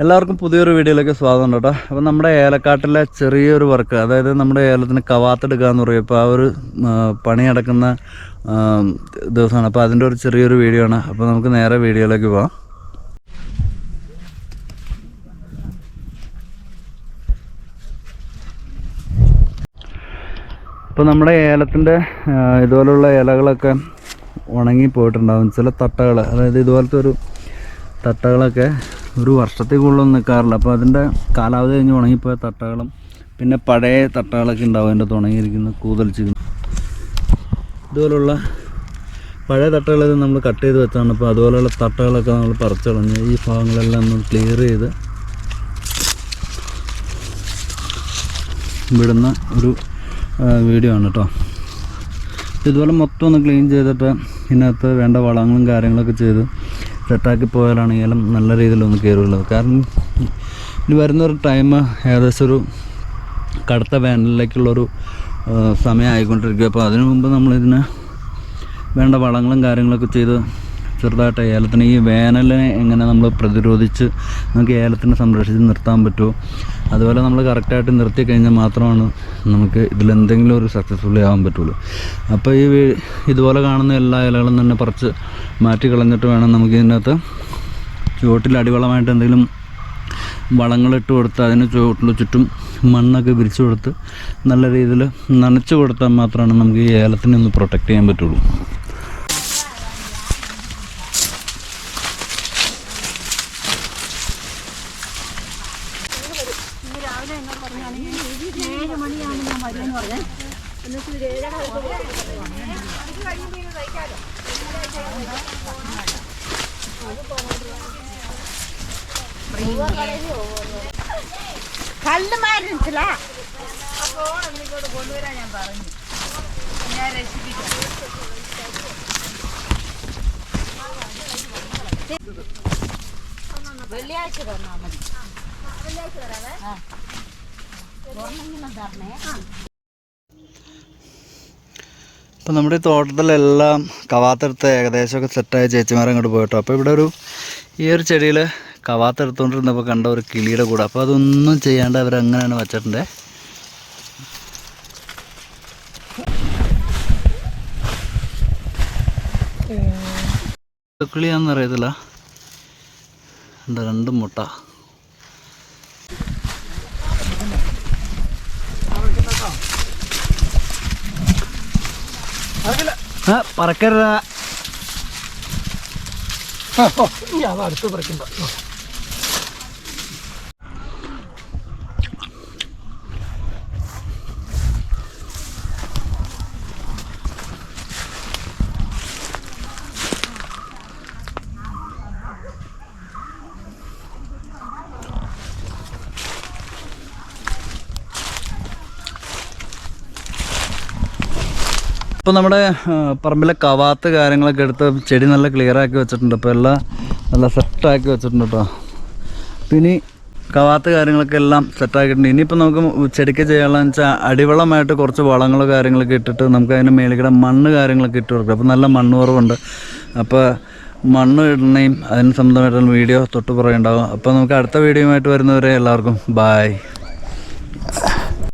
എല്ലാവർക്കും പുതിയൊരു വീഡിയോയിലേക്ക് സ്വാഗതം കേട്ടോ. അപ്പോൾ നമ്മുടെ ഏലക്കാട്ടിലെ ചെറിയൊരു വർക്ക് അതായത് നമ്മുടെ ഏലത്തിന് കവാത്തെടുക്കുക എന്ന് പറയും അപ്പോൾ ആ ഒരു പണി നടക്കുന്ന ദിവസമാണ്. അപ്പോൾ അതിന്റെ ഒരു ചെറിയൊരു വീഡിയോ ആണ്. അപ്പോൾ നമുക്ക് നേരെ വീഡിയോയിലേക്ക് പോവാം. ഇപ്പോൾ നമ്മുടെ ഏലത്തിന്റെ ഇതുപോലുള്ള ഇലകളൊക്കെ ഉണങ്ങി പോയിട്ടുണ്ടാകും ചില തട്ടകൾ അതായത് ഇതുപോലത്തെ ഒരു തട്ടകളൊക്കെ ഒരു വർഷത്തിൽ കൂടുതലൊന്നും നിൽക്കാറില്ല അപ്പോൾ അതിന്റെ കാലാവധി കഴിഞ്ഞ് ഉണങ്ങിപ്പോയ തട്ടകളും പിന്നെ പഴയ തട്ടകളൊക്കെ ഉണ്ടാവും അതിന്റെ അകത്ത് ഉണങ്ങിയിരിക്കുന്ന കൂതളിച്ചിരിക്കുന്നു ഇതുപോലുള്ള പഴയ തട്ടകളൊക്കെ നമ്മൾ കട്ട് ചെയ്ത് വെച്ചാണ് അപ്പോൾ അതുപോലെയുള്ള തട്ടകളൊക്കെ നമ്മൾ പറിച്ചളഞ്ഞ് ഈ ഭാഗങ്ങളെല്ലാം ഒന്ന് ക്ലിയർ ചെയ്ത് വിടുന്ന ഒരു വീഡിയോ ആണ് കേട്ടോ ഇതുപോലെ മൊത്തം ഒന്ന് ക്ലീൻ ചെയ്തിട്ട് ഇതിനകത്ത് വേണ്ട വളങ്ങളും കാര്യങ്ങളൊക്കെ ചെയ്ത് സെറ്റാക്കി പോയാലാണെങ്കിലും നല്ല രീതിയിലൊന്നും കയറുള്ളത് കാരണം ഇനി വരുന്നൊരു ടൈം ഏകദേശം ഒരു കടുത്ത വേനലിലേക്കുള്ളൊരു സമയമായിക്കൊണ്ടിരിക്കുക അപ്പോൾ അതിനു മുമ്പ് നമ്മളിതിന് വേണ്ട വളങ്ങളും കാര്യങ്ങളൊക്കെ ചെയ്ത് ചെറുതായിട്ട് ഏലത്തിന് ഈ വേനലിനെ എങ്ങനെ നമ്മൾ പ്രതിരോധിച്ച് നമുക്ക് ഏലത്തിനെ സംരക്ഷിച്ച് നിർത്താൻ പറ്റുമോ അതുപോലെ നമ്മൾ കറക്റ്റായിട്ട് നിർത്തി കഴിഞ്ഞാൽ മാത്രമാണ് നമുക്ക് ഇതിലെന്തെങ്കിലും ഒരു സക്സസ്ഫുള്ളി ആവാൻ പറ്റുള്ളൂ. അപ്പോൾ ഈ ഇതുപോലെ കാണുന്ന എല്ലാ ഇലകളും തന്നെ പറിച്ച് മാറ്റി കളഞ്ഞിട്ട് വേണം നമുക്ക് ഇതിനകത്ത് ചുവട്ടിൽ അടിവളമായിട്ട് എന്തെങ്കിലും വളങ്ങളിട്ട് കൊടുത്ത് അതിന് ചുവട്ടിൽ ചുറ്റും മണ്ണൊക്കെ വിരിച്ചു കൊടുത്ത് നല്ല രീതിയിൽ നനച്ചു കൊടുത്താൽ മാത്രമാണ് നമുക്ക് ഈ ഏലത്തിനെ ഒന്ന് പ്രൊട്ടക്റ്റ് ചെയ്യാൻ പറ്റുള്ളൂ. കല്ലുമാരിച്ചില്ല വെള്ളിയാഴ്ച തന്നാ മതി ആ. ഒരെണ്ണമെങ്കിലും തരണേ ഇപ്പം നമ്മുടെ ഈ തോട്ടത്തിലെല്ലാം കവാത്തെടുത്ത് ഏകദേശമൊക്കെ സെറ്റായ ചേച്ചിമാർ അങ്ങോട്ട് പോയിട്ടോ. അപ്പോൾ ഇവിടെ ഒരു ഈ ഒരു ചെടിയിൽ കവാത്തെടുത്തുകൊണ്ടിരുന്നപ്പോൾ കണ്ട ഒരു കിളിയുടെ കൂടെ. അപ്പോൾ അതൊന്നും ചെയ്യാണ്ട് അവരങ്ങനെയാണ് വച്ചിട്ടുണ്ട്. കിളിയാണെന്ന് അറിയത്തില്ല. എന്താ രണ്ട് മുട്ട. ആ പറക്കരുതാ. അടുത്ത് പറിക്കണ്ട ഇപ്പോൾ നമ്മുടെ പറമ്പിലെ കവാത്ത് കാര്യങ്ങളൊക്കെ എടുത്ത് ചെടി നല്ല ക്ലിയർ ആക്കി വെച്ചിട്ടുണ്ട്. ഇപ്പോൾ എല്ലാം നല്ല സെറ്റാക്കി വെച്ചിട്ടുണ്ട് കേട്ടോ പിന്നെ ഇനി കവാത്ത് കാര്യങ്ങളൊക്കെ എല്ലാം സെറ്റാക്കിയിട്ടുണ്ട് ഇനിയിപ്പോൾ നമുക്ക് ചെടിക്ക് ചെയ്യാനുള്ളതെന്ന് വെച്ചാൽ അടിവളമായിട്ട് കുറച്ച് വളങ്ങൾ കാര്യങ്ങളൊക്കെ ഇട്ടിട്ട് നമുക്ക് അതിന്റെ മേളിൽ മണ്ണ് കാര്യങ്ങളൊക്കെ ഇട്ട് കൊടുക്കുക അപ്പോൾ നല്ല മണ്ണ് കുറവുണ്ട്. അപ്പോൾ മണ്ണ് ഇടണേയും അതിന് സംബന്ധമായിട്ടുള്ള വീഡിയോ തൊട്ട് പുറകെ അപ്പോൾ നമുക്ക് അടുത്ത വീഡിയോയുമായിട്ട് വരുന്നവരെ എല്ലാവർക്കും ബായ്